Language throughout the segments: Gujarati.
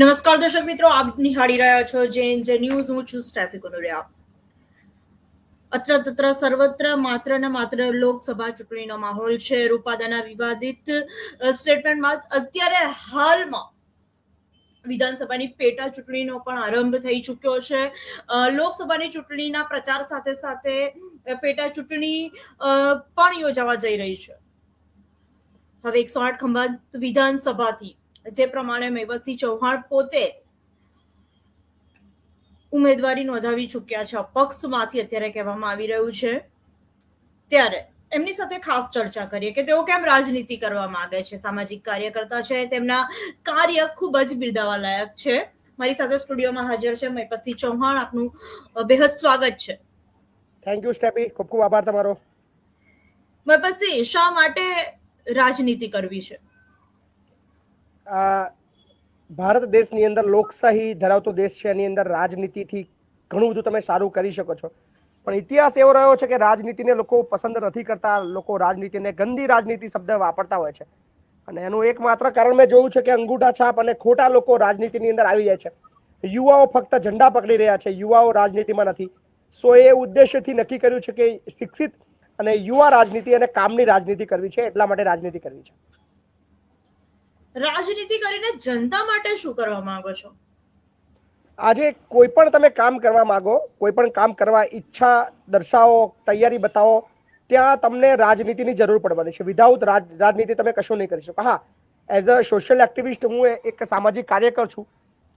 નમસ્કાર દર્શક મિત્રો, આપ નિહાળી રહ્યા છો જેન જે ન્યૂઝ. હું છું સ્ટેફી કનુરિયા. અત્ર તત્ર સર્વત્ર, માત્ર ને માત્ર લોકસભા ચૂંટણીનો માહોલ છે. રૂપાદાના વિવાદિત સ્ટેટમેન્ટમાં અત્યારે હાલમાં વિધાનસભાની પેટા ચૂંટણીનો પણ આરંભ થઈ ચૂક્યો છે. લોકસભાની ચૂંટણીના પ્રચાર સાથે સાથે પેટા ચૂંટણી પણ યોજાવા જઈ રહી છે. હવે એકસો આઠ ખંભાત વિધાનસભાથી જે પ્રમાણે મેવતસિંહ ચૌહાણ પોતે ઉમેદવારી નોંધાવી ચૂક્યા છે. અપક્ષમાંથી અત્યારે કહેવામાં આવી રહ્યું છે. ત્યારે એમની સાથે ખાસ ચર્ચા કરીએ કે તેઓ કેમ રાજનીતિ કરવા માંગે છે? સામાજિક કાર્યકર્તા છે તેમના કાર્ય ખૂબ જ બિરદાવા લાયક છે. મારી સાથે સ્ટુડિયોમાં હાજર છે મયપતસિંહ ચૌહાણ. આપનું બેહદ સ્વાગત છે. થેન્ક યુ સ્ટેપી ખૂબ ખૂબ આભાર તમારો. મયપતસિંહ શા માટે રાજનીતિ કરવી છે? ભારત દેશની અંદર લોકશાહી ધરાવતો દેશ છે, એની અંદર રાજનીતિથી ઘણું બધું તમે સારું કરી શકો છો. પણ ઇતિહાસ એવો રહ્યો છે કે રાજનીતિને લોકો પસંદ નથી કરતા, લોકો રાજનીતિને ગંદી રાજનીતિ શબ્દ વાપરતા હોય છે. અને એનું એકમાત્ર કારણ મેં જોયું છે કે અંગૂઠા છાપ અને ખોટા લોકો રાજનીતિની અંદર આવી જાય છે. યુવાઓ ફક્ત ઝંડા પકડી રહ્યા છે, યુવાઓ રાજનીતિમાં નથી. સો એ ઉદ્દેશ્યથી નક્કી કર્યું છે કે શિક્ષિત અને યુવા રાજનીતિ અને કામની રાજનીતિ કરવી છે, એટલા માટે રાજનીતિ કરવી છે. રાજનીતિ કરીને જનતા માટે શું કરવા માંગો છો? આજે કોઈ પણ તમે કામ કરવા માંગો, કોઈ પણ કામ કરવા ઈચ્છા દર્શાવો, તૈયારી બતાવો, ત્યાં તમને રાજનીતિની જરૂર પડવાની છે. વિધાઉટ રાજનીતિ તમે કશું નહીં કરી શકો. હા એઝ અ સોશિયલ એક્ટિવિસ્ટ હું એક સામાજિક કાર્યકર છું.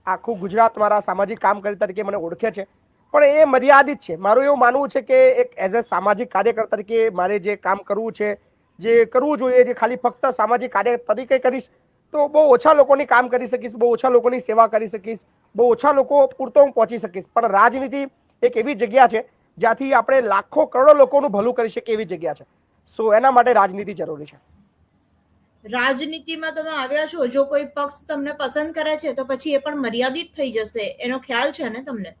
આખું ગુજરાત મારા સામાજિક કામ તરીકે મને ઓળખે છે. પણ એ મર્યાદિત છે. મારું એવું માનવું છે કે એક એઝ અ સામાજિક કાર્યકર તરીકે મારે જે કામ કરવું છે, જે કરવું જોઈએ, જે ખાલી ફક્ત સામાજિક કાર્ય તરીકે કરીશ તો બહુ ઓછા લોકોની કામ કરી શકીશ બહુ ઓછા લોકોની સેવા કરી શકીશ બહુ ઓછા લોકો પૂરતો હું પહોંચી શકીશ. પણ રાજનીતિ એક એવી જગ્યા છે જ્યાંથી આપણે લાખો કરોડો લોકોનું ભલું કરી શકીએ એવી જગ્યા છે. સો એના માટે રાજનીતિ જરૂરી છે. રાજનીતિમાં તમે આવ્યા છો જો કોઈ પક્ષ તમને પસંદ કરે છે તો પછી એ પણ મર્યાદિત થઈ જશે. એનો ખ્યાલ છે ને તમને?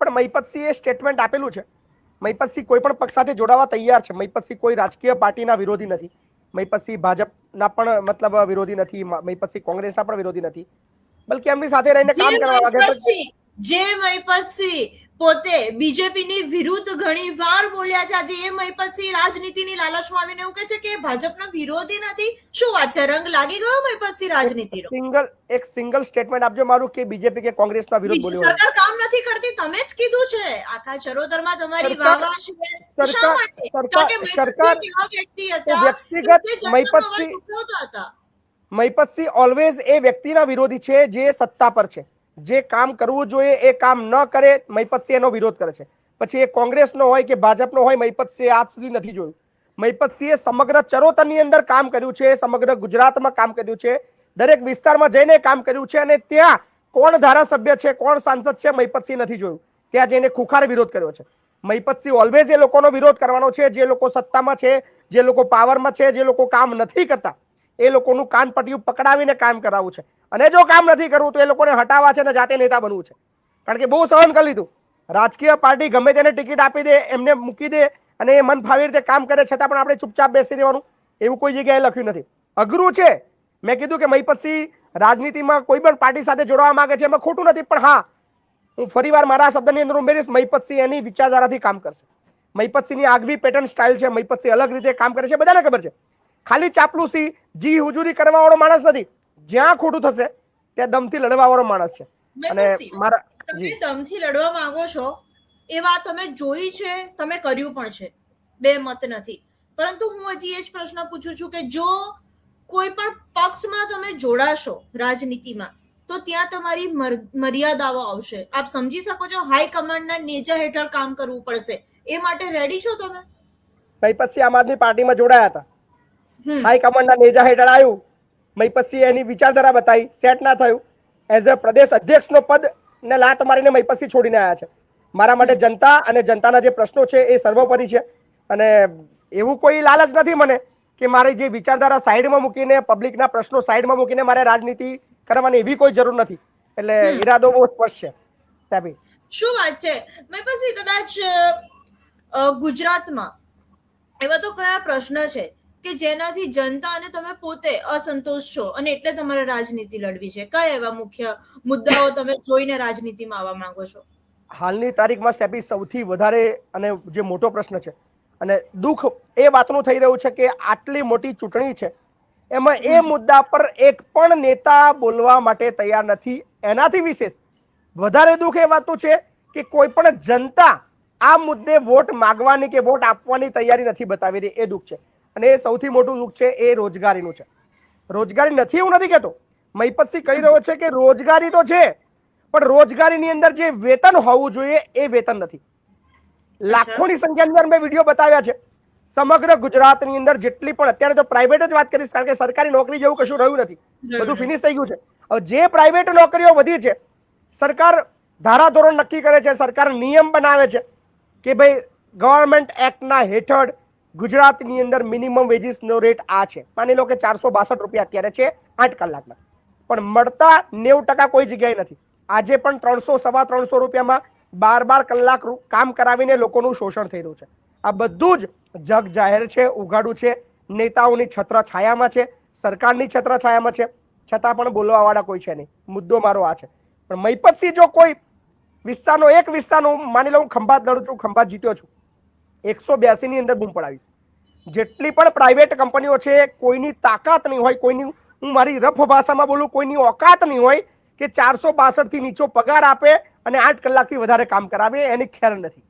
પણ મહિપતસિંહે સ્ટેટમેન્ટ આપેલું છે. મહિપતસિંહ કોઈ પણ પક્ષ સાથે જોડાવા તૈયાર છે. મહિપતસિંહ કોઈ રાજકીય પાર્ટીના વિરોધી નથી. મહિપતસિંહ ભાજપના પણ મતલબ વિરોધી નથી મય પછી કોંગ્રેસના પણ વિરોધી નથી. બલકે એમની સાથે રહીને કામ કરવા મહિપતસિંહ જે મહિપતસિંહ પોતે બીજેપીની વિરુદ્ધ ઘણી વાર બોલ્યા છે. આજે એ મહિપતસિંહ રાજનીતિની લાલચમાં આવીને એવું કહે છે કે ભાજપનો વિરોધી નથી. શું વાત છે? રંગ લાગી ગયો મહિપતસિંહ રાજનીતિનો? સિંગલ એક સિંગલ સ્ટેટમેન્ટ આપજો મારું કે બીજેપી કે કોંગ્રેસના વિરોધ બોલ્યો સરકાર કામ નથી કરતી? તમે જ કીધું છે. આખા ચરોતરમાં તમારી વાવા છે. શા સરકાર- માટે? સરકાર- સરકાર- વ્યક્તિ હતા? વ્યક્તિગત કે મહિપતસિંહ- મહિપતસિંહ ઓલવેઝ એ વ્યક્તિના વિરોધી છે જે સત્તા પર છે. જે કામ કરવું જોઈએ, એ કામ ન કરે મહિપત એનો વિરોધ કરે છે. પછી એ કોંગ્રેસનો હોય કે ભાજપનો હોય, મહિપતસિંહ આજ સુધી નથી જોયું. મહિપતસિંહે સમગ્ર ચરોતરની અંદર કામ કર્યું છે, સમગ્ર ગુજરાતમાં કામ કર્યું છે, દરેક વિસ્તારમાં જઈને કામ કર્યું છે અને ત્યાં કોણ ધારાસભ્ય છે, કોણ સાંસદ છે, મહિપતસિંહ નથી જોયું. ત્યાં જઈને ખુખાર વિરોધ કર્યો છે. મહિપતસિંહ ઓલવેઝ એ લોકોનો વિરોધ કરવાનો છે, જે લોકો સત્તામાં છે, જે લોકો પાવરમાં છે, જે લોકો કામ નથી કરતા. એ લોકોનું કાન પટિયું પકડાવીને કામ કરાવવું છે. અને જો કામ નથી કરવું, તો એ લોકોને હટાવવા છે અને જાતે નેતા બનવું છે. કારણ કે બહુ સહન કરી લીધું. રાજકીય પાર્ટી ગમે તેને ટિકિટ આપી દે, એમને મૂકી દે, અને એ મન ફાવી રીતે કામ કરે, છતાં પણ આપણે ચૂપચાપ બેસી રહેવાનું. એવું કોઈ જગ્યાએ લખ્યું નથી. અઘરું છે. મેં કીધું કે મહીપતસિંહ રાજનીતિમાં કોઈ પણ પાર્ટી સાથે જોડવા માંગે છે, એમાં ખોટું નથી, પણ હા, હું ફરીવાર મારા શબ્દની અંદર ઉમેરીશ, મહિપતસિંહ એની વિચારધારાથી કામ કરશે. મહીપતસિંહની આગવી પેટર્ન સ્ટાઇલ છે, મહીપતસિંહ અલગ રીતે કામ કરે છે, બધાને ખબર છે. ખાલી ચાપલુસી જી હુજુરી કરવા વાળો માણસ નથી. જ્યાં ખોટું થશે ત્યાં દમથી લડવા વાળો માણસ છે. અને મારા તમે દમથી લડવા માંગો છો એ વાત તમે જોઈ છે તમે કર્યું પણ છે. બે મત નથી. પરંતુ હું હજી એ જ પ્રશ્ન પૂછું છું કે જો કોઈ પણ પક્ષમાં તમે જોડાશો રાજનીતિમાં તો ત્યાં તમારી મર્યાદાઓ આવશે. આપ સમજી શકો છો હાઈ કમાન્ડના નેજા હેઠળ કામ કરવું પડશે. એ માટે રેડી છો તમે? મહિપતસિંહ આમ આદમી પાર્ટીમાં જોડાયા હતા. હમ. કમાન્ડના નેજા હેઠળ આવ્યું. મહિપતસિંહ એની વિચારધારા બતાવી. સેટ ના થયું. એઝ અ પ્રદેશ અધ્યક્ષનો પદ ને લાત મારીને મહિપતસિંહ છોડીને આવ્યા છે. મારા માટે જનતા અને જનતાના જે પ્રશ્નો છે એ સર્વોપરી છે. અને એવું કોઈ લાલચ નથી મને કે મારે જે વિચારધારા સાઈડમાં મૂકીને પબ્લિકના પ્રશ્નો સાઈડમાં મૂકીને મારે રાજનીતિ કરવાની એવી કોઈ જરૂર નથી. એટલે ઈરાદો બહુ સ્પષ્ટ છે. સાહેબ શું વાત છે? મેં પછી કદાચ ગુજરાતમાં એવા તો કયા પ્રશ્ન છે? કે જેનાથી જનતા અને તમે પોતે અસંતોષ છો અને એટલે તમારે રાજનીતિ લડવી છે. કયા એવા મુખ્ય મુદ્દાઓ તમે જોઈને રાજનીતિમાં આવવા માંગો છો? હાલની તારીખમાં સ્ટેપી સૌથી વધારે અને જે મોટો પ્રશ્ન છે અને દુઃખ એ વાતનું થઈ રહ્યું છે કે આટલી મોટી ચૂંટણી છે એમાં એ મુદ્દા પર એક પણ નેતા બોલવા માટે તૈયાર નથી. એનાથી વિશેષ વધારે દુઃખ એ વાતનું છે કે કોઈ પણ જનતા આ મુદ્દે વોટ માગવાની કે વોટ આપવાની તૈયારી નથી બતાવી રહી. એ દુઃખ છે. અને એ સૌથી મોટું દુઃખ છે એ રોજગારીનું છે. રોજગારી નથી એવું નથી કહેતો. મહિપતસિંહ કહી રહ્યો છે કે રોજગારી તો છે પણ રોજગારીની અંદર જે વેતન હોવું જોઈએ એ વેતન નથી. લાખોની સંખ્યાની અંદર મેં વીડિયો બતાવ્યા છે. સમગ્ર ગુજરાતની અંદર જેટલી પણ અત્યારે તો પ્રાઇવેટ જ વાત કરીશ કારણ કે સરકારી નોકરી જેવું કશું રહ્યું નથી. બધું ફિનિશ થઈ ગયું છે. હવે જે પ્રાઇવેટ નોકરીઓ વધી છે સરકાર ધારાધોરણ નક્કી કરે છે સરકાર નિયમ બનાવે છે કે ભાઈ ગવર્મેન્ટ એક્ટના હેઠળ ગુજરાતની અંદર મિનિમમ વેજીસનો રેટ આ છે. માની લો કે ચારસો બાસઠ રૂપિયા અત્યારે છે આઠ કલાકના. પણ મળતા નેવું ટકા કોઈ જગ્યાએ નથી. આજે પણ ત્રણસો, સવા ત્રણસો રૂપિયામાં બાર બાર કલાક કામ કરાવીને લોકોનું શોષણ થઈ રહ્યું છે. આ બધું જ જગ જાહેર છે, ઉઘાડું છે. નેતાઓની છત્ર છાયામાં છે, સરકારની છત્ર છાયામાં છે. છતાં પણ બોલવાવાળા કોઈ છે નહીં. મુદ્દો મારો આ છે. પણ મહિપતસિંહ જો કોઈ વિસ્તારનો, એક વિસ્તારનો માની લો હું ખંભાત લડું છું, ખંભાત જીત્યો છું. એકસો બ્યાસી ની અંદર બૂમ પડાવીશ. જેટલી પણ પ્રાઇવેટ કંપનીઓ છે કોઈની તાકાત નહીં હોય કોઈની હું મારી રફ ભાષામાં બોલું કોઈની ઓકાત નહીં હોય કે ચારસો બાસઠથી નીચો પગાર આપે અને આઠ કલાકથી વધારે કામ કરાવે એની ખેર નથી.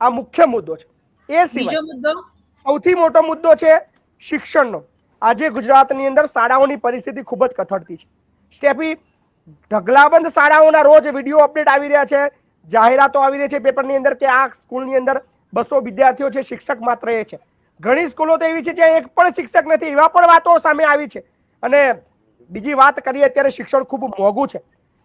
આ મુખ્ય મુદ્દો છે. એ બીજો મુદ્દો? સૌથી મોટો મુદ્દો છે શિક્ષણનો. આજે ગુજરાતની અંદર શાળાઓની પરિસ્થિતિ ખૂબ જ કથળતી છે. સ્ટેપી ઢગલાબંધ શાળાઓના રોજ વીડિયો અપડેટ આવી રહ્યા છે જાહેરાતો આવી રહી છે પેપરની અંદર કે આ સ્કૂલની અંદર બસો વિદ્યાર્થીઓ છે, શિક્ષક માત્ર એ છે. ઘણી સ્કૂલો તો એવી છે જ્યાં એક પણ શિક્ષક નથી, એવા પણ વાતો સામે આવી છે. અને બીજી વાત કરીએ, અત્યારે શિક્ષણ ખૂબ મોંઘું છે.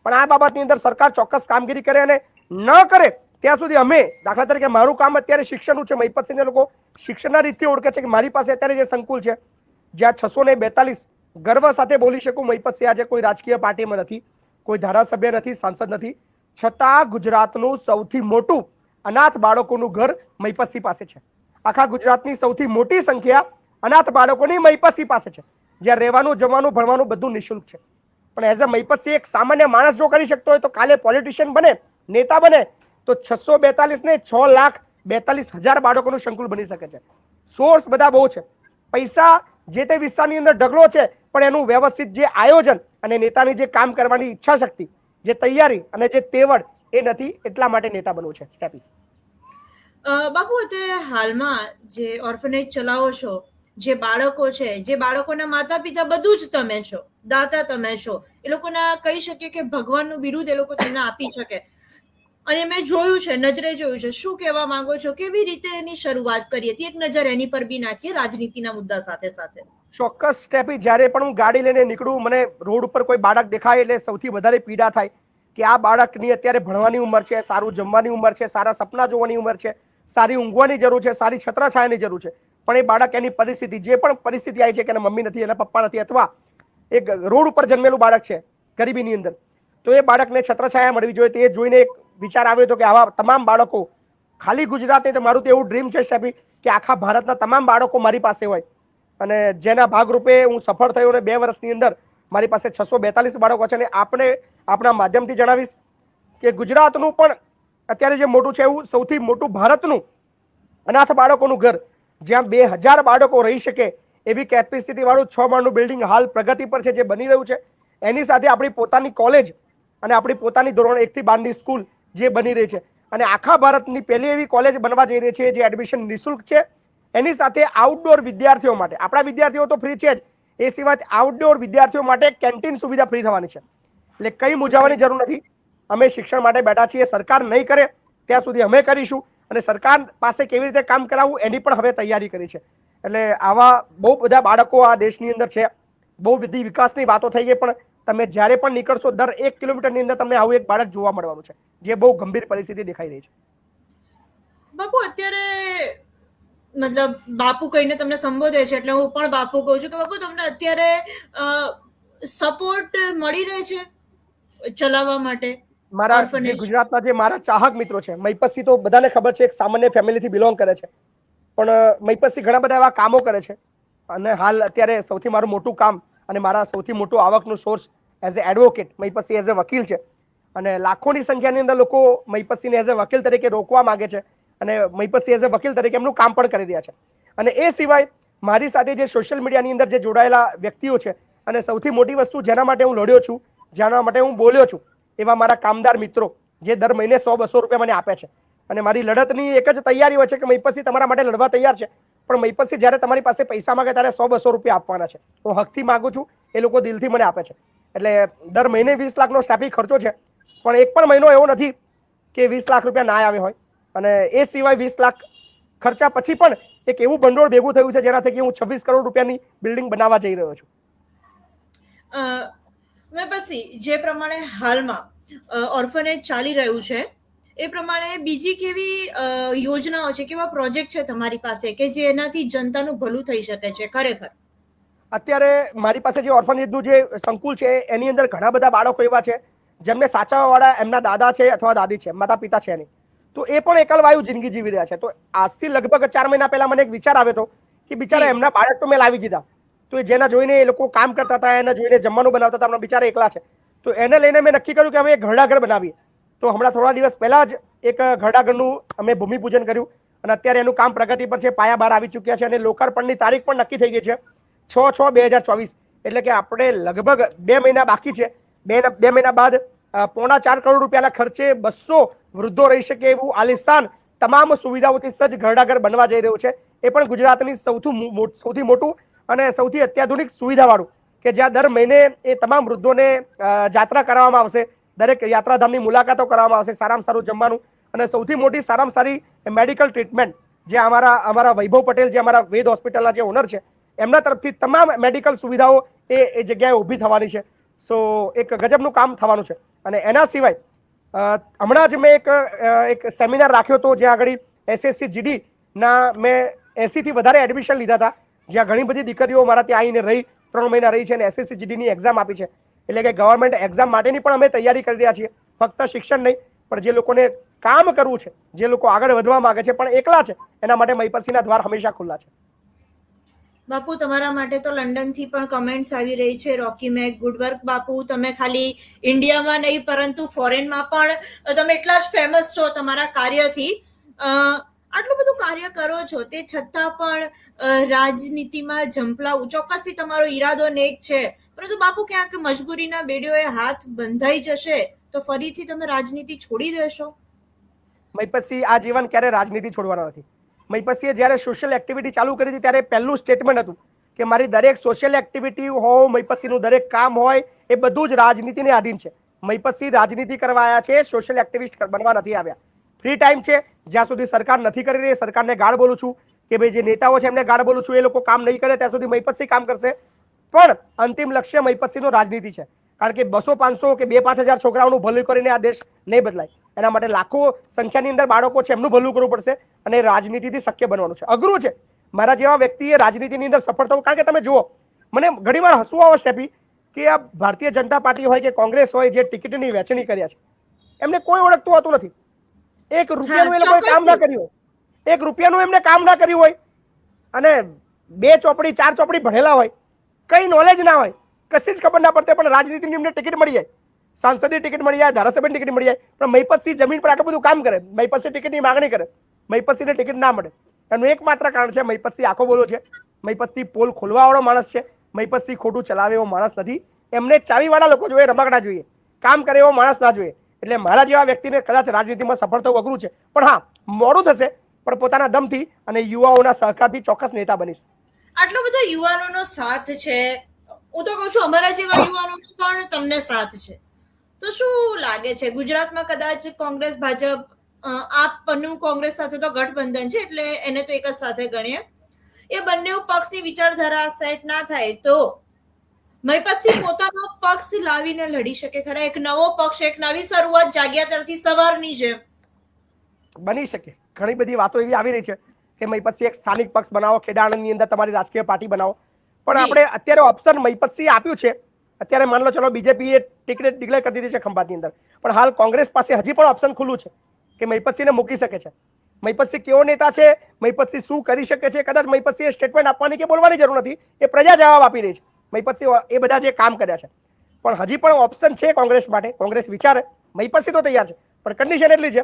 પણ આ બાબતની અંદર સરકાર ચોક્કસ કામગીરી કરે અને ન કરે, ત્યાં સુધી અમે દાખલા તરીકે મારું કામ અત્યારે શિક્ષણનું છે. મહિપતસિંહને લોકો શિક્ષણના રીતથી ઓળખે છે કે મારી પાસે અત્યારે જે સંકુલ છે, જ્યાં છસો ને બેતાલીસ ગર્વ સાથે બોલી શકું, મહિપતસિંહ આજે કોઈ રાજકીય પાર્ટીમાં નથી, કોઈ ધારાસભ્ય નથી, સાંસદ નથી. છતાં ગુજરાતનું સૌથી મોટું અનાથ બાળકોનું ઘર મહિપતસિંહ પાસે છે. આખા ગુજરાતની સૌથી મોટી સંખ્યા અનાથ બાળકોની મહિપતસિંહ પાસે છે. જ્યાં રહેવાનું, જમવાનું, ભણવાનું બધું નિઃશુલ્ક છે. પણ એઝ અ મહિપતસિંહ એક સામાન્ય માણસ જો કરી શકતો હોય તો કાલે પોલિટિશિયન બને, નેતા બને, તો છસો બેતાલીસ ને છ લાખ બેતાલીસ હજાર બાળકોનું સંકુલ બની શકે છે. સોર્સ બધા બહુ છે. પૈસા જે તે વિસ્તારની અંદર ઢગલો છે, પણ એનું વ્યવસ્થિત જે આયોજન અને નેતાની જે કામ કરવાની ઈચ્છા શક્તિ જે તૈયારી અને જે તેવડ એ નથી, એટલા માટે નેતા બનવું છે. સ્ટેપી બાપુ, અત્યારે હાલમાં જે ઓર્ફનેજ ચલાવો છો, જે બાળકો છે, જે બાળકોના માતા પિતા બધું જ તમે છો, દાતા તમે છો, એ લોકોના કહી શકીએ કે ભગવાનનું બિરુદ એ લોકો તમને આપી શકે. અને મેં જોયું છે, નજરે જોયું છે, શું કહેવા માંગો છો? કેવી રીતે એની શરૂઆત કરી હતી એક નજર એની પર બી નાખીએ રાજનીતિના મુદ્દા સાથે સાથે. ચોક્કસ સ્ટેપી જ્યારે પણ હું ગાડી લઈને નીકળું, મને રોડ ઉપર કોઈ બાળક દેખાય એટલે સૌથી વધારે પીડા થાય કે આ બાળકની અત્યારે ભણવાની ઉંમર છે, સારું જમવાની ઉંમર છે, સારા સપના જોવાની ઉંમર છે. સારી ઊંઘવાની જરૂર છે, સારી છત્રછાયાની જરૂર છે. પણ એ બાળક એની પરિસ્થિતિ, જે પણ પરિસ્થિતિ આવી છે કે એના મમ્મી નથી, એના પપ્પા નથી, અથવા એક રોડ ઉપર જન્મેલું બાળક છે, ગરીબીની અંદર, તો એ બાળકને છત્રછાયા મળવી જોઈએ. તે જોઈને એક વિચાર આવ્યો હતો કે આવા તમામ બાળકો, ખાલી ગુજરાતે તો મારું તો એવું ડ્રીમ છે સ્ટેપી કે આખા ભારતના તમામ બાળકો મારી પાસે હોય. અને જેના ભાગરૂપે હું સફળ થયો અને બે વર્ષની અંદર, મારી પાસે છસો બેતાલીસ બાળકો છે અને આપણે આપણા માધ્યમથી જણાવીશ કે ગુજરાતનું પણ અત્યારે જે મોટું છે, એવું સૌથી મોટું ભારતનું અનાથ બાળકોનું ઘર, જ્યાં બે હજાર બાળકો રહી શકે, એવી કેપેસિટી વાળું છ માળનું બિલ્ડિંગ હાલ પ્રગતિ પર છે, જે બની રહ્યું છે. એની સાથે આપણી પોતાની કોલેજ અને આપણી પોતાની ધોરણ એકથી બારની સ્કૂલ જે બની રહી છે. અને આખા ભારતની પહેલી એવી કોલેજ બનવા જઈ રહી છે, જે એડમિશન નિઃશુલ્ક છે. એની સાથે આઉટડોર વિદ્યાર્થીઓ માટે, આપણા વિદ્યાર્થીઓ તો ફ્રી છે જ, એ સિવાય આઉટડોર વિદ્યાર્થીઓ માટે કેન્ટીન સુવિધા ફ્રી થવાની છે. એટલે કઈ મૂંઝાવાની જરૂર નથી. અમે શિક્ષણ માટે બેઠા છીએ, સરકાર નહીં કરે, ત્યાં સુધી અમે કરીશું. અને સરકાર પાસે કેવી રીતે કામ કરાવવું એની પણ હવે તૈયારી કરી છે. એટલે આવા બહુ બધા બાળકો આ દેશની અંદર છે. બહુ બધી વિકાસની વાતો થઈ ગઈ, પણ તમે જ્યારે પણ નીકળશો, દર એક કિલોમીટરની અંદર તમને આવું એક બાળક જોવા મળવાનું છે, જે બહુ ગંભીર પરિસ્થિતિ દેખાઈ રહી છે. બાપુ, અત્યારે મતલબ બાપુ કહીને તમને સંબોધે છે, એટલે હું પણ બાપુ કહું છું કે બાપુ, તમને અત્યારે સપોર્ટ મળી રહે છે ચલાવવા માટે? મારા જે. ગુજરાતના જે મારા ચાહક મિત્રો છે મહિપતસિંહ તો બધાને ખબર છે એક સામાન્ય ફેમિલીથી બિલોંગ કરે છે. પણ મહિપતસિંહ ઘણા બધા એવા કામો કરે છે. અને હાલ અત્યારે સૌથી મારું મોટું કામ અને મારા સૌથી મોટું આવકનું source as a advocate Mahipatsinh as a વકીલ છે. અને લાખોની સંખ્યાની અંદર લોકો મહીપતસિંહને એઝ એ વકીલ તરીકે રોકવા માગે છે અને મહીપતસિંહ એઝ એ વકીલ તરીકે એમનું કામ પણ કરી રહ્યા છે. અને એ સિવાય મારી સાથે જે સોશિયલ મીડિયાની અંદર જે જોડાયેલા વ્યક્તિઓ છે અને સૌથી મોટી વસ્તુ જેના માટે હું લડ્યો છું જેના માટે હું બોલ્યો છું એવા મારા કામદાર મિત્રો જે દર મહિને સો, બસો રૂપિયા મને આપે છે. અને મારી લડતની એક જ તૈયારી હોય છે કે મહીપતસિંહ તમારા માટે લડવા તૈયાર છે. પણ મહીપતસિંહ જ્યારે તમારી પાસે પૈસા માંગે ત્યારે સો, બસો રૂપિયા આપવાના છે. હું હકથી માંગુ છું, એ લોકો દિલથી મને આપે છે. એટલે દર મહિને વીસ લાખનો સ્ટાફિંગ ખર્ચો છે. પણ એક પણ મહિનો એવો નથી કે વીસ લાખ રૂપિયા ના આવ્યા હોય. અને એ સિવાય વીસ લાખ ખર્ચા પછી પણ એક એવું ભંડોળ ભેગું થયું છે જેનાથી હું છવ્વીસ કરોડ રૂપિયાની બિલ્ડિંગ બનાવવા જઈ રહ્યો છું. મેં પછી જે પ્રમાણે હાલમાં ઓર્ફનેજ ચાલી રહ્યું છે એ પ્રમાણે બીજી કેવી યોજનાઓ છે કેવા પ્રોજેક્ટ છે તમારી પાસે કે જેનાથી જનતાનું ભલું થઈ શકે છે ખરેખર? અત્યારે મારી પાસે જે ઓર્ફનેજનું જે સંકુલ છે એની અંદર ઘણા બધા બાળકો એવા છે જેમને સાચવવાવાળા એમના દાદા છે અથવા દાદી છે માતા પિતા છે નહીં. તો એ પણ એકલવાયુ જિંદગી જીવી રહ્યા છે. તો આજથી લગભગ ચાર મહિના પહેલા મને એક વિચાર આવ્યો હતો કે બિચારા એમના બાળક તો મેં લાવી દીધા. તો એ જેના જોઈને એ લોકો કામ કરતા હતા, એને જોઈને જમવાનું બનાવતા હતા એમના બિચારા એકલા છે. તો એને લઈને મેં નક્કી કર્યું કે હવે એક ઘરડા બનાવીએ. તો હમણાં થોડા દિવસ પહેલા જ એક ઘરડાઘરનું અમે ભૂમિપૂજન કર્યું અને અત્યારે એનું કામ પ્રગતિ પર છે, પાયા બહાર આવી ચૂક્યા છે અને લોકાર્પણની તારીખ પણ નક્કી થઈ ગઈ છે, છ છ બે હજાર ચોવીસ. એટલે કે આપણે લગભગ બે મહિના બાકી છે. બે બે મહિના બાદ પોણા ચાર કરોડ રૂપિયાના ખર્ચે બસો વૃદ્ધો રહી શકે એવું આલિશાન તમામ સુવિધાઓથી સજ્જ ઘરડાઘર બનવા જઈ રહ્યું છે. એ પણ ગુજરાતની સૌથી સૌથી મોટું અને સૌથી અત્યાધુનિક સુવિધાવાળું કે જ્યાં દર મહિને એ તમામ વૃદ્ધોને જાત્રા કરાવવામાં આવશે. દરેક યાત્રાધામની મુલાકાતો કરવામાં આવશે, સારામાં સારું જમવાનું. અને સૌથી મોટી સારામાં સારી મેડિકલ ટ્રીટમેન્ટ જે અમારા અમારા વૈભવ પટેલ જે અમારા વેદ હોસ્પિટલના જે ઓનર છે, એમના તરફથી તમામ મેડિકલ સુવિધાઓ એ એ જગ્યાએ ઊભી થવાની છે. સો, એક ગજબનું કામ થવાનું છે. અને એના સિવાય હમણાં જ મેં એક એક સેમિનાર રાખ્યો હતો, જ્યાં આગળ એસએસસી જીડીના મેં એસીથી વધારે એડમિશન લીધા હતા. જ્યાં ઘણી બધી દીકરીઓ મારા ત્યાં આવીને રહી, ત્રણ મહિના રહી છે અને એસએસસી જીડીની એક્ઝામ આપી છે. એટલે કે ગવર્મેન્ટ એક્ઝામ માટેની પણ અમે તૈયારી કરી રહ્યા છીએ. ફક્ત શિક્ષણ નહીં, પણ જે લોકોને કામ કરવું છે, જે લોકો આગળ વધવા માંગે છે, પણ એકલા છે, એના માટે મહીપતસિંહના દ્વાર હંમેશા ખુલ્લા છે. બાપુ, તમારા માટે તો લંડનથી પણ કમેન્ટ્સ આવી રહી છે. રોકી મેક ગુડ વર્ક બાપુ, તમે ખાલી ઇન્ડિયામાં નહીં, પરંતુ ફોરેનમાં પણ તમે એટલા જ ફેમસ છો તમારા કાર્યથી. આટલું બધું કાર્ય કરો છો, તે છતાં પણ રાજનીતિમાં ઝંપલાવું, ચોક્કસથી તમારો ઈરાદો નેક છે. પરંતુ બાપુ ક્યાંક મજબૂરીના બેડીઓએ હાથ બંધાઈ જશે, તો ફરીથી તમે રાજનીતિ છોડી દેશો? મહીપતસિંહ, આ જીવન ક્યારે રાજનીતિ છોડવાના નથી? મહીપતસિંહે જ્યારે સોશિયલ એક્ટિવિટી ચાલુ કરી હતી, ત્યારે પહેલું સ્ટેટમેન્ટ હતું કે મારી દરેક સોશિયલ એક્ટિવિટી હોય મહીપતસિંહનું દરેક કામ હોય, એ બધું જ રાજનીતિને આધીન છે. મહીપતસિંહ રાજનીતિ કરવા આવ્યા છે સોશિયલ એક્ટિવિસ્ટ બનવા નથી આવ્યા. ફ્રી ટાઈમ છે. જ્યાં સુધી સરકાર નથી કરી રહી, સરકારને ગાળ બોલું છું કે ભાઈ જે નેતાઓ છે એમને ગાળ બોલું છું, એ લોકો કામ નહીં કરે, ત્યાં સુધી મહિપતસિંહ કામ કરશે. પણ અંતિમ લક્ષ્ય મહીપતસિંહનું રાજનીતિ છે. કારણ કે બસો પાંચસો કે બે પાંચ હજાર છોકરાઓનું ભલું કરીને આ દેશ નહીં બદલાય. એના માટે લાખો સંખ્યાની અંદર બાળકો છે, એમનું ભલું કરવું પડશે અને રાજનીતિથી શક્ય બનવાનું છે. અઘરું છે. મારા જેવા વ્યક્તિએ રાજનીતિની અંદર સફળ થવું. કારણ કે તમે જુઓ, મને ઘણીવાર હસવું આવે સ્ટેપી કે આ ભારતીય જનતા પાર્ટી હોય કે કોંગ્રેસ હોય, જે ટિકિટની વહેંચણી કર્યા છે. એમને કોઈ ઓળખતું હોતું નથી. એક રૂપિયાનું એ લોકોએ કામ ના કર્યું હોય. એક રૂપિયાનું એમને કામ ના કર્યું હોય. અને બે ચોપડી ચાર ચોપડી ભણેલા હોય. કઈ નોલેજ ના હોય. કશી જ ખબર ના પડતે પણ રાજનીતિની એમને ટિકિટ મળી જાય. સાંસદની ટિકિટ મળી જાય ધારાસભ્યની ટિકિટ મળી જાય. પણ મહીપતસિંહ જમીન પર આટલું બધું કામ કરે. મહીપતસિંહ ટિકિટની માગણી કરે. મહીપતસિંહને ટિકિટ ના મળે. એનું એકમાત્ર કારણ છે મહીપતસિંહ આખો બોલો છે. મહીપતસિંહ પોલ ખોલવાવાળો માણસ છે. મહીપતસિંહ ખોટું ચલાવે એવો માણસ નથી. એમને ચાવીવાળા લોકો જોઈએ રમકડા જોઈએ. કામ કરે એવો માણસ ના જોઈએ. એટલે મારા જેવા વ્યક્તિને કદાચ રાજનીતિમાં સફળ થવું અઘરું છે. પણ હા મોડું થશે પણ પોતાના દમથી અને યુવાઓના સહકારથી ચોક્કસ નેતા બનીશ. આટલો બધો યુવાનોનો સાથ છે. હું તો કહું છું અમારા જેવા યુવાનોનો પણ તમને સાથ છે. તો શું લાગે છે? ગુજરાતમાં કદાચ કોંગ્રેસ ભાજપ અ, આપનું કોંગ્રેસ સાથે તો ગઠબંધન છે એટલે એને તો એક જ સાથે ગણીએ. એ બંને પક્ષની વિચારધારા સેટ ના થાય તો મહિપતસિંહ પોતાનો પક્ષ લાવીને લડી શકે ખરા? એક નવો પક્ષ એક નવી શરૂઆત જાગ્યા તરફથી સવારની જેમ. બની શકે. ઘણી બધી વાતો એવી આવી રહી છે કે મહીપતસિંહ એક સ્થાનિક પક્ષ બનાવો ખેડાણની અંદર તમારી રાજકીય પાર્ટી બનાવો. પણ આપણે અત્યારે ઓપ્શન મહીપતસિંહ આપ્યું છે. અત્યારે માન લો ચલો બીજેપી એ ટિકિટ ડિક્લેર કરી દીધી છે ખંભાતની અંદર. પણ હાલ કોંગ્રેસ પાસે હજી પણ ઓપ્શન ખુલ્લું છે કે મહીપતસિંહને મૂકી શકે છે. મહિપતસિંહ કેવો નેતા છે મહિપતસિંહ શું કરી શકે છે કદાચ મહિપતસિંહ સ્ટેટમેન્ટ આપવાની કે બોલવાની જરૂર નથી. એ પ્રજા જવાબ આપી રહી છે. મહિપતસિંહ એ બધા જે કામ કર્યા છે. પણ હજી પણ ઓપ્શન છે કોંગ્રેસ માટે. કોંગ્રેસ વિચારે. મહિપતસિંહ તો તૈયાર છે. પણ કન્ડિશન એટલી છે.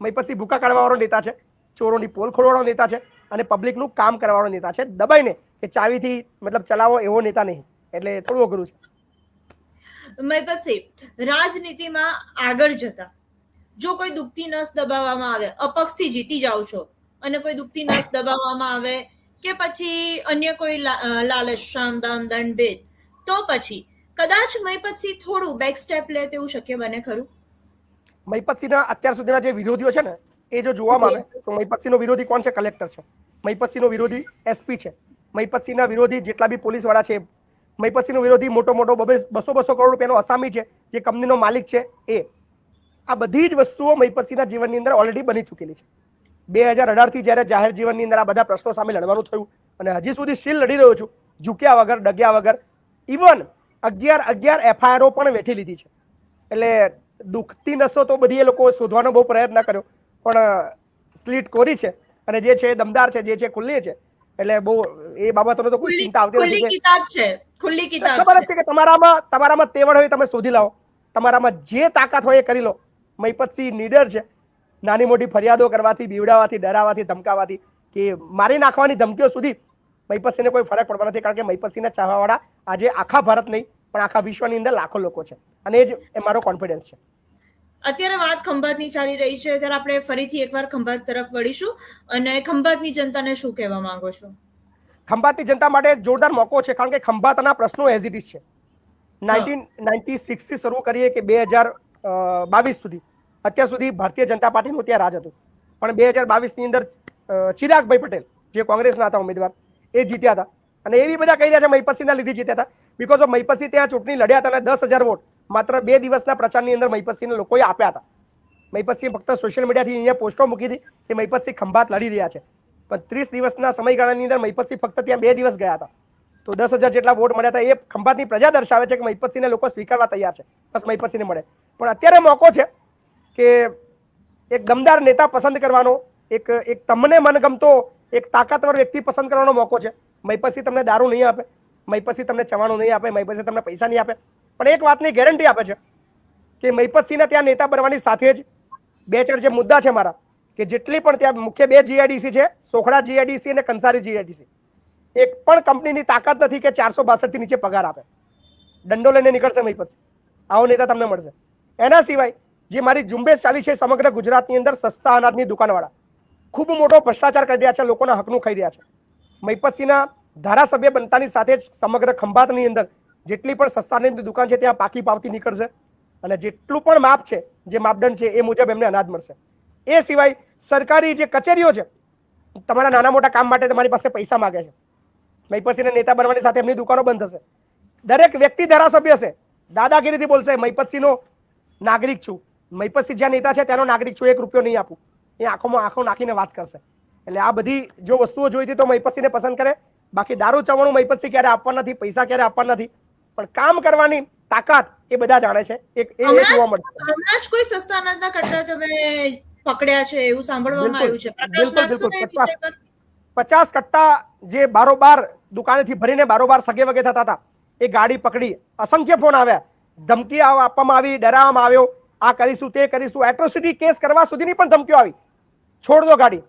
મહિપતસિંહ ભૂકા કાઢવાવાળો નેતા છે. ચોરોની પોલ ખોલવાનો નેતા છે. અને પબ્લિકનું કામ કરવાનો નેતા છે. દબાઈને કે ચાવીથી મતલબ ચલાવો એવો નેતા નહીં. એટલે થોડું અઘરું છે. મહિપતસિંહ રાજનીતિમાં આગળ જતા. જો કોઈ દુખતી નસ દબાવવામાં આવે, અપક્ષથી જીતી જાઓ છો અને કોઈ દુખતી નસ દબાવવામાં આવે કે પછી અન્ય કોઈ લાલચ શામ દામ દંડ ભેદ તો પછી કદાચ મહિપતસિંહ થોડું બેક સ્ટેપ લે તેવું શક્ય બને ખરું? મહિપતસિંહના અત્યાર સુધીના જે વિરોધીઓ છે ને એ જો જોવામાં આવે તો મહિપતસિંહનો વિરોધી કોણ છે? કલેક્ટર છે. મહિપતસિંહનો વિરોધી એસપી છે. મહિપતસિંહના વિરોધી જેટલા બી પોલીસવાળા છે મહિપતસિંહનો વિરોધી મોટો મોટો બસો બસો કરોડ રૂપિયાનો અસામી છે જે કંપનીનો માલિક છે એ. આ બધી જ વસ્તુઓ મહિપતસિંહના જીવનની અંદર ઓલરેડી બની ચૂકેલી છે. બે હજાર અઢારથી જ્યારે જાહેર જીવનની અંદર આ બધા પ્રશ્નો સામે લડવાનું થયું અને હજી સુધી સ્ટીલ લડી રહ્યો છું ઝૂક્યા વગર ડગ્યા વગર ઇવન અગિયાર અગિયાર એફઆઈઆરો પણ વેઠી લીધી છે. એટલે દુખતી નસો તો બધી એ લોકો શોધવાનો બહુ પ્રયત્ન કર્યો પણ સ્લીટ કોરી છે અને જે છે એ દમદાર છે જે છે ખુલ્લી છે. એટલે બહુ એ બાબતોનો તો કોઈ ચિંતા આવતી નથી કિતાબ છે ખુલ્લી કિતાબ ખબર છે. કે તમારામાં તમારામાં તેવડ હોય તમે શોધી લાવો. તમારામાં જે તાકાત હોય એ કરી લો. મહિપતસિંહ નીડર છે. નાની મોટી ફરિયાદો કરવાથી બીવડાવવાથી ડરાવવાથી ધમકાવવાથી કે મારી નાખવાની ધમકીઓ સુધી મહિપતસિંહને કોઈ ફરક પડવા નથી કારણ કે મહિપતસિંહના ચાહવાવાળા આજે આખા ભારત નહીં પણ આખા વિશ્વની અંદર લાખો લોકો છે. અને એ જ એ મારો કોન્ફિડન્સ છે. અત્યારે વાત ખંભાતની ચાલી રહી છે ત્યારે આપણે ફરીથી એકવાર ખંભાત તરફ વળીશું. અને ખંભાતની જનતાને શું કહેવા માંગો છો? ખંભાતની જનતા માટે જોરદાર મોકો છે કારણ કે ખંભાતના પ્રશ્નો એઝ ઇટ ઇઝ છે. નાઇન્ટીન નાઇન્ટી સિક્સથી શરૂ કરીએ કે બે હજાર બાવીસ સુધી. અત્યાર સુધી ભારતીય જનતા પાર્ટીનું ત્યાં રાજ હતું. પણ બે હજાર બાવીસની અંદર ચિરાગભાઈ પટેલ, જે કોંગ્રેસના હતા ઉમેદવાર, એ જીત્યા હતા. અને એવી બધા કહી રહ્યા છે મહિપતસિંહના લીધે જીત્યા હતા. બીકોઝ ઓફ મહિપતસિંહ ત્યાં ચૂંટણી લડ્યા હતા અને દસ હજાર વોટ માત્ર બે દિવસના પ્રચારની અંદર મહિપતસિંહને લોકોએ આપ્યા હતા. મહિપતસિંહ ફક્ત સોશિયલ મીડિયાથી અહીંયા પોસ્ટો મૂકી હતી કે મહિપતસિંહ ખંભાત લડી રહ્યા છે. પણ ત્રીસ દિવસના સમયગાળાની અંદર મહિપતસિંહ ફક્ત ત્યાં બે દિવસ ગયા હતા. તો દસ હજાર જેટલા વોટ મળ્યા હતા એ ખંભાતની પ્રજા દર્શાવે છે કે મહિપતસિંહને લોકો સ્વીકારવા તૈયાર છે. બસ મહિપતસિંહને મળે. પણ અત્યારે મોકો છે કે એક દમદાર નેતા પસંદ કરવાનો, એક એક તમને મનગમતો, એક તાકાતવર વ્યક્તિ પસંદ કરવાનો મોકો છે. મહિપતસિંહ તમને દારૂ નહીં આપે મહિપતસિંહ તમને ચવાણું નહીં આપે મહિપતસિંહ તમને પૈસા નહીં આપે. પણ એક વાતની ગેરંટી આપે છે કે મહિપતસિંહને ત્યાં નેતા બનવાની સાથે જ બે ચાર જે મુદ્દા છે મારા, કે જેટલી પણ ત્યાં મુખ્ય બે જીઆઈડીસી છે, સોખડા જીઆઈડીસી અને કંસારી જીઆઈડીસી એક પણ કંપનીની તાકાત નથી કે ચારસો થી નીચે પગાર આપે. દંડો લઈને નીકળશે મહિપતસિંહ આવો નેતા તમને મળશે. એના સિવાય જે મારી ઝુંબેશ ચાલી છે સમગ્ર ગુજરાતની અંદર સસ્તા અનાજની દુકાનવાળા. ખૂબ મોટો ભ્રષ્ટાચાર કરી રહ્યા છે, લોકોના હકનું ખાઈ રહ્યા છે. મૈપતસિંહના ધારાસભ્ય બનતાની સાથે જ સમગ્ર ખંભાતની અંદર જેટલી પણ સસ્તાની દુકાન છે, ત્યાં પાકી પાવતી નીકળશે. અને જેટલું પણ માપ છે, જે માપદંડ છે, એ મુજબ એમને અનાજ મળશે. એ સિવાય સરકારી જે કચેરીઓ છે, તમારા નાના મોટા કામ માટે તમારી પાસે પૈસા માગે છે. મહિપતસિંહને નેતા બનવાની સાથે એમની દુકાનો બંધ થશે. દરેક વ્યક્તિ ધારાસભ્ય છે દાદાગીરીથી બોલશે, મહિપતસિંહનો નાગરિક છું. મહિપતસિંહ જ્યાં નેતા છે ત્યાંનો નાગરિક છું એક રૂપિયો નહીં આપું. એ આંખોમાં આંખો નાખીને વાત કરશે. એટલે આ બધી જો વસ્તુઓ જોઈતી તો મહિપતસિંહને પસંદ કરે. બાકી દારૂ ચવાણું મહિપતસિંહ ક્યારે આપવા નથી પૈસા ક્યારે આપવા નથી. પણ કામ કરવાની તાકાત એ બધા જાણે છે. એક એ જોવા મળે હમણાં જ કોઈ સસ્તા અનાજના કટરા તમે પકડ્યા છે એવું સાંભળવામાં આવ્યું છે. બિલકુલ, બિલકુલ, પચાસ કટ્ટા જે બારોબાર દુકાનેથી ભરીને બારોબાર સગે વગે થતા હતા એ ગાડી પકડી અસંખ્ય ફોન આવ્યા. ધમકી આપવામાં આવી ડરાવવામાં આવ્યો. આ કરીશું તે કરીશું. એટ્રોસિટી કેસ કરવા સુધીની પણ ધમકીઓ આવી. છોડ દો ગાડી.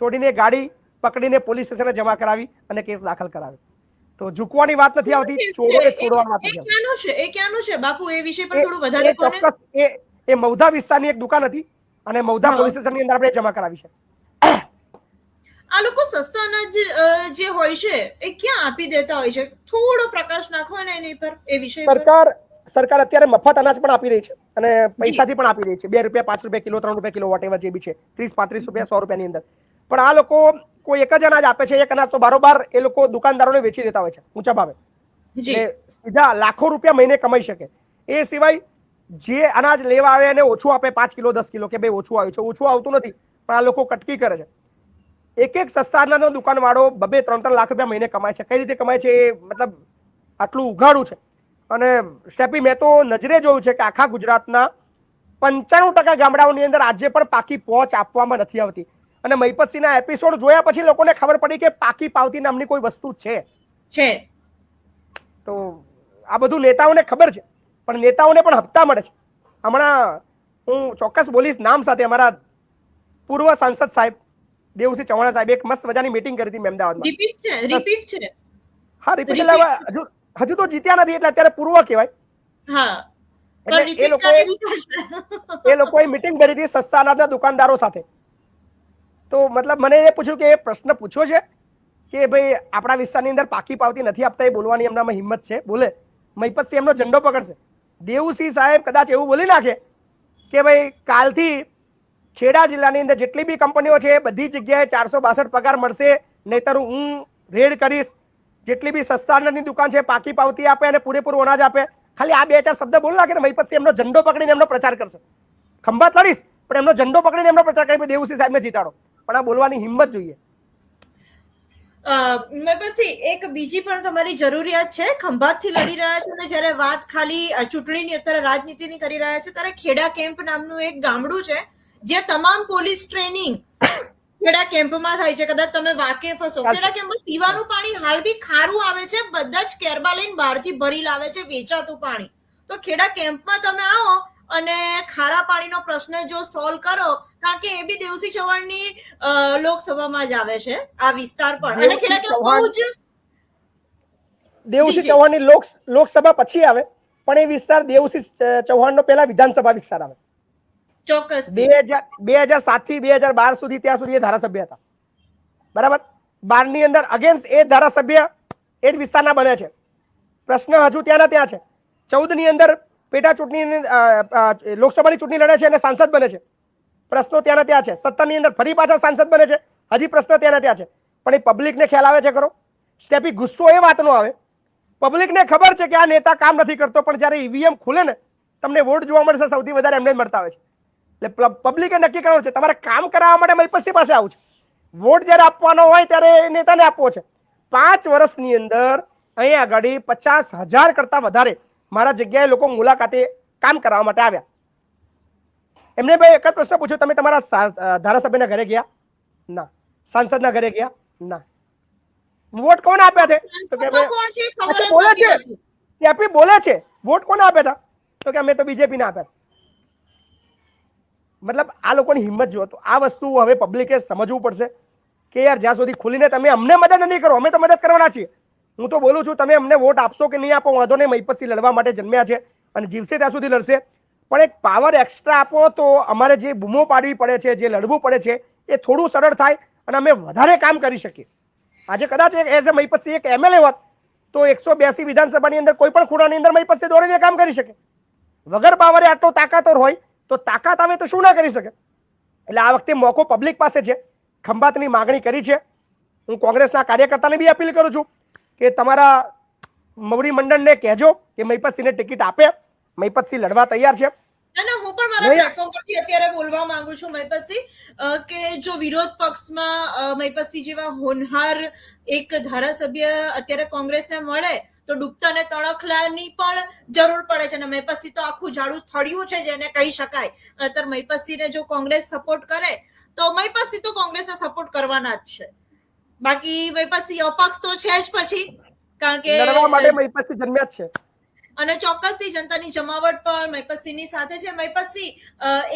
છોડીને ગાડી પકડીને પોલીસ સ્ટેશને જમા કરાવી અને કેસ દાખલ કરાવી તો ઝૂકવાની વાત નથી આવતી ચોરોને છોડવાની વાત નથી ક્યાંનું છે? એ ક્યાંનું છે? બાપુ એ વિશે પણ થોડું વધારે કોને? એ એ મૌધા વિસ્તારની એક દુકાન હતી અને મૌધા. પોલીસ સ્ટેશનની અંદર આપણે જમા કરાવી છે. આ લોકો સસ્તા અનાજ જે હોય છે એ ક્યાં આપી દેતા હોય છે? થોડો પ્રકાશ નાખો ને એની પર એ વિષય પર. સરકાર સરકાર અત્યારે મફત અનાજ પણ આપી રહી છે અને પૈસાથી પણ આપી રહી છે. બે રૂપિયા પાંચ રૂપિયા કિલો ત્રણ રૂપિયા કિલો વોટેવર જે બી છે. ત્રીસ પાંત્રીસ રૂપિયા સો રૂપિયાની અંદર. પણ આ લોકો કોઈ એક જ અનાજ આપે છે એક અનાજ તો બારોબાર એ લોકો દુકાનદારોને વેચી દેતા હોય છે ઊંચા ભાવે. સીધા લાખો રૂપિયા મહિને કમાઈ શકે. એ સિવાય જે અનાજ લેવા આવે એને ઓછું આપે પાંચ કિલો દસ કિલો કે ભાઈ ઓછું આવ્યું છે. ઓછું આવતું નથી પણ આ લોકો કટકી કરે છે. એક એક સસ્તા અનાજનો દુકાનવાળો બબે ત્રણ ત્રણ લાખ રૂપિયા મહિને કમાય છે. કઈ રીતે કમાય છે એ મતલબ આટલું ઉઘાડું છે. અને સ્ટેપી મેં તો નજરે જોયું છે કે આખા ગુજરાતના પંચાણું ટકા ગામડાઓની અંદર આજે પણ પાકી પહોંચ આપવામાં નથી આવતી. અને મહિપતસિંહના એપિસોડ જોયા પછી લોકોને ખબર પડી કે પાકી પાવતી નામની કોઈ વસ્તુ છે. છે. તો આ બધું નેતાઓને ખબર છે પણ નેતાઓને પણ હપ્તા મળે છે. હમણાં હું ચોક્કસ બોલીશ નામ સાથે અમારા પૂર્વ સાંસદ સાહેબ દેવસિંહ ચૌહાણ સાહેબ એક મસ્ત મજાની મીટિંગ કરી હતી અમદાવાદમાં રિપીટ છે રિપીટ છે. હા રિપીટ એટલે હજુ હજુ તો જીત્યા નથી એટલે અત્યારે પૂર્વ કહેવાય. હા. એ છે. એ લોકોએ મીટિંગ કરી હતી સસ્તા અનાજના દુકાનદારો સાથે. તો મતલબ મને એ પૂછ્યું કે એ પ્રશ્ન પૂછ્યો છે કે ભાઈ આપણા વિસ્તારની અંદર પાકી પાવતી નથી આપતા એ બોલવાની એમનામાં હિંમત છે? બોલે. મહિપતસિંહ એમનો ઝંડો પકડશે. દેવુસિંહ સાહેબ કદાચ એવું બોલી નાખે કે ભાઈ કાલથી ખેડા જિલ્લાની અંદર જેટલી બી કંપનીઓ છે બધી જગ્યાએ ચારસો બાસઠ પગાર મળશે નહીતર હું રેડ કરીશ જેટલી બી સસ્તા દુકાન છે પાકી પાવતી આપે અને પૂરેપૂરું અનાજ આપે. ખાલી આ બે ચાર શબ્દ બોલ નાખે ને પછી એમનો ઝંડો પકડીને એમનો પ્રચાર કરશે. ખંભાત લડીશ પણ એમનો ઝંડો પકડીને એમનો પ્રચાર કરી દેવુસિંહ સાહેબને જીતાડો. પણ આ બોલવાની હિંમત જોઈએ. અ, મેં પછી એક બીજી પણ તમારી જરૂરિયાત છે. ખંભાતથી લડી રહ્યા છો અને જ્યારે વાત ખાલી ચૂંટણીની અત્યારે રાજનીતિની કરી રહ્યા છે ત્યારે ખેડા કેમ્પ નામનું એક ગામડું છે જે તમામ પોલીસ ટ્રેનિંગ ખેડા કેમ્પમાં થાય છે. કદાચ તમે વાકેફ હશો. ખેડા કેમ્પમાં પીવાનું પાણી હાલ બી ખારું આવે છે. બધા જ કેરબા લઈને બહારથી ભરી લાવે છે વેચાતું પાણી. તો ખેડા કેમ્પમાં તમે આવો અને ખારા પાણીનો પ્રશ્ન જો સોલ્વ કરો કારણ કે એ બી દેવસી ચૌહાણની લોકસભામાં જ આવે છે આ વિસ્તાર પણ અને ખેડા કેમ્પ બહુ જ જી. ચૌહાણની લોક લોકસભા પછી આવે પણ એ વિસ્તાર દેવસી ચૌહાણનો પહેલા વિધાનસભા વિસ્તાર આવે. ચોક્કસ. બે હજાર બે હજાર સાતથી બે હજાર બાર સુધી ત્યાં સુધી એ ધારાસભ્ય હતા. બરાબર? બારની અંદર અગેન્સ્ટ એ ધારાસભ્ય એ જ વિસ્તારના બને છે. પ્રશ્ન હજુ ત્યાંના ત્યાં છે. ચૌદની અંદર પેટા ચૂંટણી લોકસભાની ચૂંટણી લડે છે અને સાંસદ બને છે. પ્રશ્નો ત્યાંના ત્યાં છે. સત્તરની અંદર ફરી પાછા સાંસદ બને છે. હજી પ્રશ્ન ત્યાંના ત્યાં છે. પણ એ પબ્લિકને ખ્યાલ આવે છે ખરો? સ્ટેપી ગુસ્સો એ વાતનો આવે. પબ્લિકને ખબર છે કે આ નેતા કામ નથી કરતો, પણ જ્યારે ઈવીએમ ખુલે ને, તમને વોટ જોવા મળશે, સૌથી વધારે એમને જ મળતા હોય છે. એટલે પબ્લિકે નક્કી કરવાનું છે તમારે કામ કરાવવા માટે મહિપતસિંહ પાસે આવું છે. વોટ જ્યારે આપવાનો હોય ત્યારે એ નેતાને આપવો છે. પાંચ વર્ષની અંદર અહીંયા આગળ પચાસ હજાર કરતા વધારે મારા જગ્યાએ લોકો મુલાકાતે કામ કરાવવા માટે આવ્યા. એમને ભાઈ એક જ પ્રશ્ન પૂછ્યો તમે તમારા ધારાસભ્યના ઘરે ગયા? ના. સાંસદના ઘરે ગયા? ના. વોટ કોણ આપ્યા છે? તો કે બોલે છે. બોલે છે. વોટ કોને આપ્યા હતા? તો કે અમે તો બીજેપી ના આપ્યા મતલબ આ લોકોની હિંમત જુઓ. તો આ વસ્તુ હવે પબ્લિકે સમજવું પડશે કે યાર જ્યાં સુધી ખુલીને તમે અમને મદદ નહીં કરો, અમે તો મદદ કરવાના છીએ. હું તો બોલું છું, તમે અમને વોટ આપશો કે નહીં આપો, વાંધો નહીં મહિપતથી લડવા માટે જન્મ્યા છે અને જીવશે ત્યાં સુધી લડશે. પણ એક પાવર એક્સ્ટ્રા આપો તો અમારે જે બૂમો પાડવી પડે છે, જે લડવું પડે છે, એ થોડું સરળ થાય અને અમે વધારે કામ કરી શકીએ. આજે કદાચ એઝ અ મહિપતસિંહ એક એમએલએ હોત, તો એકસો બ્યાસી વિધાનસભાની અંદર કોઈ પણ ખૂણાની અંદર મહિપતસિંહ દોડીને કામ કરી શકે. વગર પાવરે આટલો તાકાતોર હોય તો તાકાત આવે તો શું ના કરી શકે? એટલે આ વખતે મોકો પબ્લિક પાસે છે. ખંભાતની માગણી કરી છે. હું કોંગ્રેસના કાર્યકર્તાને બી અપીલ કરું છું કે તમારા મૌરી મંડળને કહેજો કે મહિપતસિંહને ટિકિટ આપે. મહિપતસિંહ લડવા તૈયાર છે. ના ના હું પણ મારા. પ્લેટફોર્મ પરથી અત્યારે બોલવા માંગુ છું મહિપતસિંહ કે જો વિરોધ પક્ષમાં મહિપતસિંહ જેવા હોનહાર એક ધારાસભ્ય અત્યારે કોંગ્રેસને મળે તો ડૂબતા ને તણખલાની પણ જરૂર પડે છે અને મહેપસી તો આખું ઝાડું થળિયું છે જેને કહી શકાય. અત્યારે ને જો કોંગ્રેસ સપોર્ટ કરે, તો મહેપસી તો કોંગ્રેસને સપોર્ટ કરવાના જ છે. બાકી મહેપસી અપક્ષ તો છે જ પછી, કારણ લડવા માટે કે મહિપતસિંહ જન્મ્યા છે. અને ચોક્કસથી જનતાની જમાવટ પણ મહિપતસિંહની સાથે છે. મહિપતસિંહ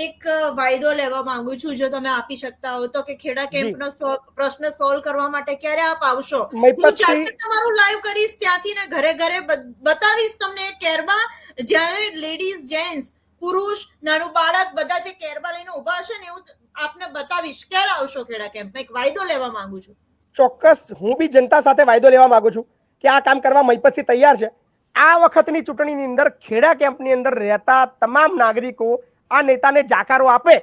એક વાયદો લેવા માંગુ છું જો તમે આપી શકતા હો તો કે ખેડા કેમ્પનો પ્રશ્ન સોલ્વ કરવા માટે ક્યારે આપ આવશો? હું જાતે તમારું લાઈવ કરીશ ત્યાંથી ને ઘરે ઘરે બતાવીશ તમને કેરબા જ્યારે લેડીઝ જેન્ટ્સ પુરુષ નાનું બાળક બધા જે કેરબા લઈને ઊભા હશે ને એવું આપને બતાવીશ. ક્યારે આવશો ખેડા કેમ્પ? એક વાયદો લેવા માંગુ છું. ચોક્કસ. હું બી જનતા સાથે વાયદો લેવા માંગુ છું કે આ કામ કરવા મહિપતસિંહ તૈયાર છે. આ વખતની ચૂંટણીની અંદર ખેડા કેમ્પની અંદર રહેતા તમામ નાગરિકો આ નેતાને જાકારો આપે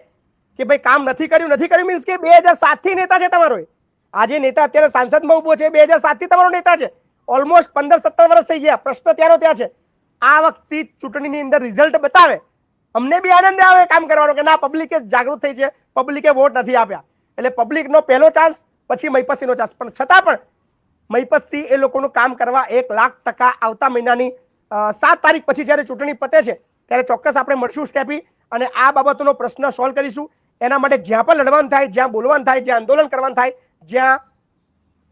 કે ભાઈ કામ નથી કર્યું નથી કર્યું મીન્સ કે બે હજાર સાતથી નેતા છે તમારો આજે નેતા અત્યારે સાંસદમાં ઊભો છે, બે હજાર સાતથી તમારો નેતા છે. ઓલમોસ્ટ પંદર સત્તર વર્ષ થઈ ગયા, પ્રશ્ન ત્યારો ત્યાં છે. આ વખતે ચૂંટણીની અંદર રિઝલ્ટ બતાવે. અમને બી આનંદ આવે કામ કરવાનો કે ના પબ્લિકે જાગૃત થઈ છે પબ્લિકે વોટ નથી આપ્યા. એટલે પબ્લિકનો પહેલો ચાન્સ પછી મૈપસીનો ચાન્સ પણ છતાં પણ મહિપતસિંહ એ લોકોનું કામ કરવા એક લાખ ટકા આવતા મહિનાની સાત તારીખ પછી જ્યારે ચૂંટણી પતે છે ત્યારે ચોક્કસ આપણે મળશું સ્ટેપી અને આ બાબતનો પ્રશ્ન સોલ્વ કરીશું. એના માટે જ્યાં પણ લડવાનું થાય જ્યાં બોલવાનું થાય જ્યાં આંદોલન કરવાનું થાય જ્યાં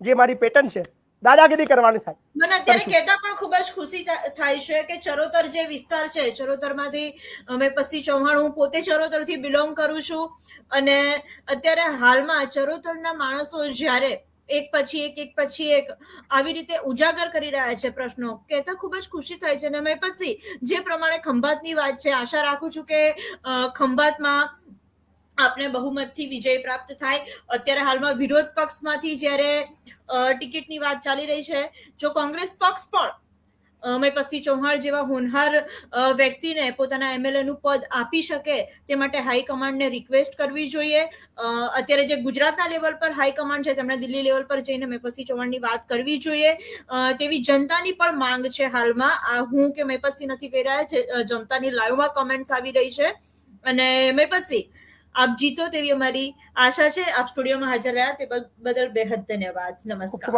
જે મારી પેટર્ન છે દાદાગીરી કરવાની થાય. મને અત્યારે કહેતા પણ ખૂબ જ ખુશી થાય છે કે ચરોતર જે વિસ્તાર છે ચરોતરમાંથી અમે પછી ચૌહાણ હું પોતે ચરોતરથી બિલોંગ કરું છું. અને અત્યારે હાલમાં ચરોતરના માણસો જ્યારે એક પછી એક એક પછી એક, આવી રીતે ઉજાગર કરી રહ્યા છે પ્રશ્નો. કહેતા ખૂબ જ ખુશી થાય છે અને મેં પછી જે પ્રમાણે ખંભાતની વાત છે, આશા રાખું છું કે ખંભાતમાં આપને બહુમતથી વિજય પ્રાપ્ત થાય. અત્યારે હાલમાં વિરોધ પક્ષમાંથી જ્યારે ટિકિટની વાત ચાલી રહી છે, જો કોંગ્રેસ પક્ષ પણ અ, મેપસ્તી ચૌહાણ જેવા હોનહાર વ્યક્તિને પોતાના એમએલએ નું પદ આપી શકે તે માટે હાઈકમાન્ડને રિક્વેસ્ટ કરવી જોઈએ. અત્યારે જે ગુજરાતના લેવલ પર હાઈકમાન્ડ છે તેમણે દિલ્હી લેવલ પર જઈને મયપસ્તી ચૌહાણની વાત કરવી જોઈએ. તેવી જનતાની પણ માંગ છે હાલમાં. આ હું કે મયપસ્તી નથી કહી રહ્યા છે જનતાની લાઈવમાં કમેન્ટ્સ આવી રહી છે. અને મયપસ્તી આપ જીતો તેવી અમારી આશા છે. આપ સ્ટુડિયોમાં હાજર રહ્યા તે બદલ બેહદ ધન્યવાદ. નમસ્કાર.